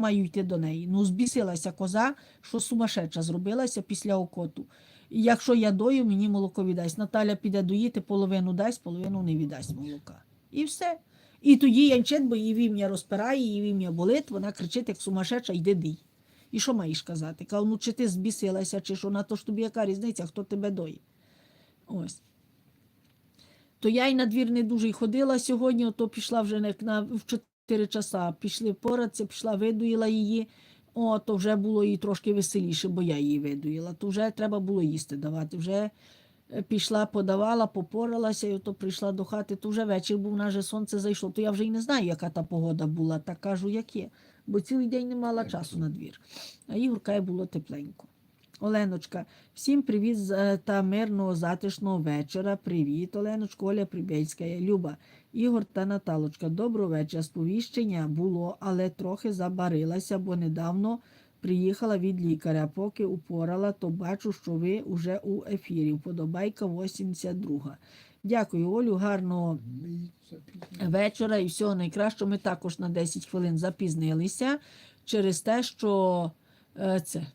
маю йти до неї. Ну, збісилася коза, що сумасшедша зробилася після окоту. Якщо я дою, мені молоко віддасть. Наталя піде доїти, половину дасть, половину не віддасть молока. І все. І тоді янчет, бо її вім'я розпирає, її вім'я болить, вона кричить, як сумасшедша, йди дий. І що маєш казати? Кажу, ну чи ти збісилася, чи що на то ж тобі яка різниця, хто тебе доїть? Ось. То я й на двір не дуже й ходила сьогодні, то пішла вже на, в 4 часа. Пішли порадці, пішла, видуїла її. О, то вже було їй трошки веселіше, бо я її видуїла. То вже треба було їсти давати. Вже е, пішла, подавала, попоралася, і ото прийшла до хати, то вже вечір був, наже сонце зайшло. То я вже й не знаю, яка та погода була, так кажу, як є. Бо цілий день не мала часу на двір. А Ігорка було тепленько. Оленочка, всім привіт е, та мирного затишного вечора. Привіт, Оленочка, Оля Прибєцька, Люба, Ігор та Наталочка. Доброго вечора. Сповіщення було, але трохи забарилася, бо недавно приїхала від лікаря. Поки упорала, то бачу, що ви уже у ефірі. Вподобайка 82. Дякую, Олю. Гарного вечора і всього найкращого. Ми також на 10 хвилин запізнилися через те, що е, це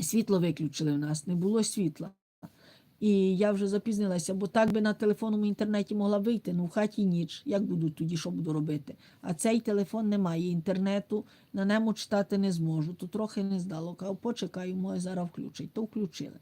світло виключили в нас, не було світла. І я вже запізнилася, бо так би на телефонному інтернеті могла вийти, ну в хаті ніч. Як буду тоді, що буду робити? А цей телефон немає, інтернету, на ньому читати не зможу. То трохи не здало. Кажу, почекаю, моє зараз включить. То включили.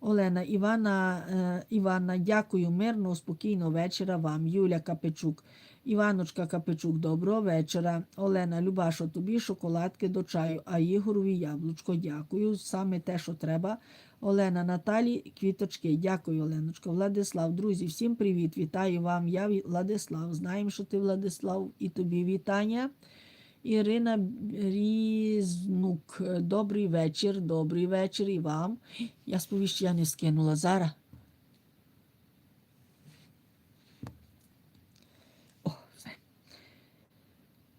Олена Івана, е, Івана, дякую, мирного, спокійного вечора вам. Юля Капечук, Іваночка Капечук, доброго вечора. Олена Любашо, тобі шоколадки до чаю, а Ігорові яблучко. Дякую. Саме те, що треба. Олена Наталі, квіточки. Дякую, Оленочка. Владислав, друзі, всім привіт. Вітаю вам. Я Владислав. Знаємо, що ти Владислав, і тобі вітання. Ірина Різнук. Добрий вечір, добрий вечір і вам. Я сповіщення не скинула. Зараз.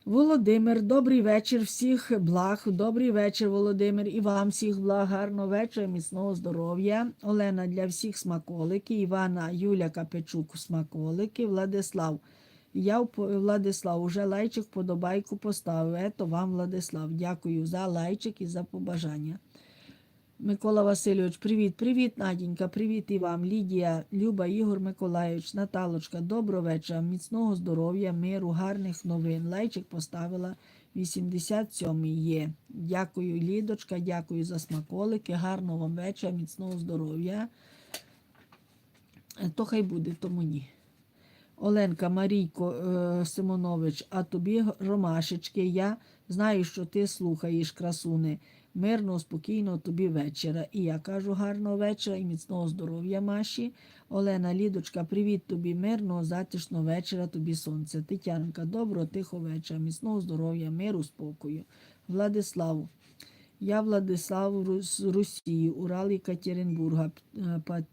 Володимир, добрий вечір, всіх благ. Добрий вечір, Володимир, і вам всіх благ, гарного вечора, міцного здоров'я. Олена для всіх смаколики, Івана Юля Капечук смаколики, Владислав. Я Владислав, уже лайчик вподобайку поставив. Ето вам, Владислав. Дякую за лайчик і за побажання. Микола Васильович, привіт, привіт, Надінька, привіт і вам. Лідія, Люба, Ігор Миколайович, Наталочка, доброго вечора, міцного здоров'я, миру, гарних новин. Лайчик поставила 87 є. Дякую, Лідочка, дякую за смаколики. Гарного вам вечора, міцного здоров'я. То хай буде, тому ні. Оленка Марійко е, Симонович, а тобі ромашечки. Я знаю, що ти слухаєш, красуни. Мирного, спокійного тобі вечора. І я кажу гарного вечора і міцного здоров'я, Маші. Олена Лідочка, привіт тобі, мирного, затишного вечора тобі сонце. Тетянка, доброго, тихого вечора, міцного здоров'я, миру, спокою. Владислав. Я Владислав з Росії, Урал Екатеринбурга, П-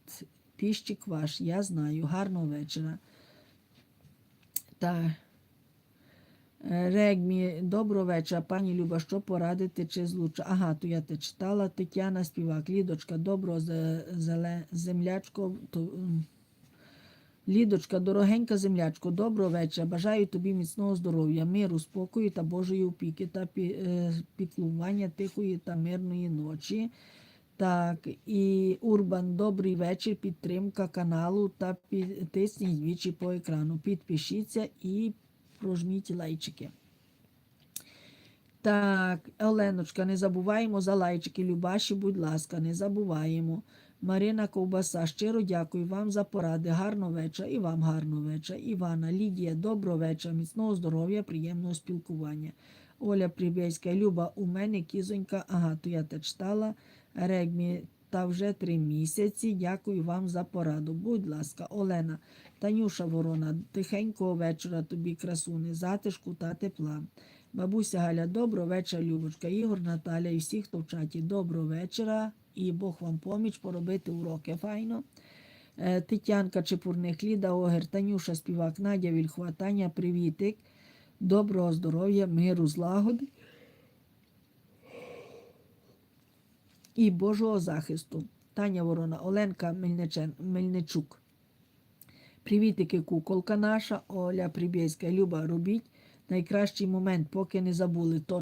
е, ваш, я знаю. Гарного вечора. Та Регмі, доброго вечора, пані Люба, що порадити чи злуча? Ага, то я те читала. Тетяна Співак, Лідочка, доброго землячко. То, Лідочка, дорогенька землячко, доброго вечора. Бажаю тобі міцного здоров'я, миру, спокою та Божої опіки та е, піклування тихої та мирної ночі. Так, і Урбан, добрий вечір, підтримка каналу та тисніть двічі по екрану. Підпишіться і прожміть лайчики. Так, Оленочка, не забуваємо за лайчики. Любаші, будь ласка, не забуваємо. Марина Ковбаса, щиро дякую вам за поради. Гарного вечора і вам гарного вечора. Івана, Лідія, доброго вечора, міцного здоров'я, приємного спілкування. Оля Прибєцька, Люба, у мене кізонька. Ага, то я те читала. Регмі, та вже три місяці. Дякую вам за пораду. Будь ласка, Олена, Танюша Ворона, тихенького вечора тобі, красуни, затишку та тепла. Бабуся Галя, доброго вечора, Любочка, Ігор, Наталя і всі, хто в чаті. Доброго вечора і Бог вам поміч поробити уроки. Файно. Е, Тетянка Чепурник, Ліда Огер, Танюша Співак, Надя Вільхва, Таня Привітик. Доброго здоров'я, миру, злагоди і Божого захисту. Таня Ворона, Оленка Мельничен, Мельничук. Привітики, куколка наша, Оля Прибєська, Люба, робіть найкращий момент, поки не забули. То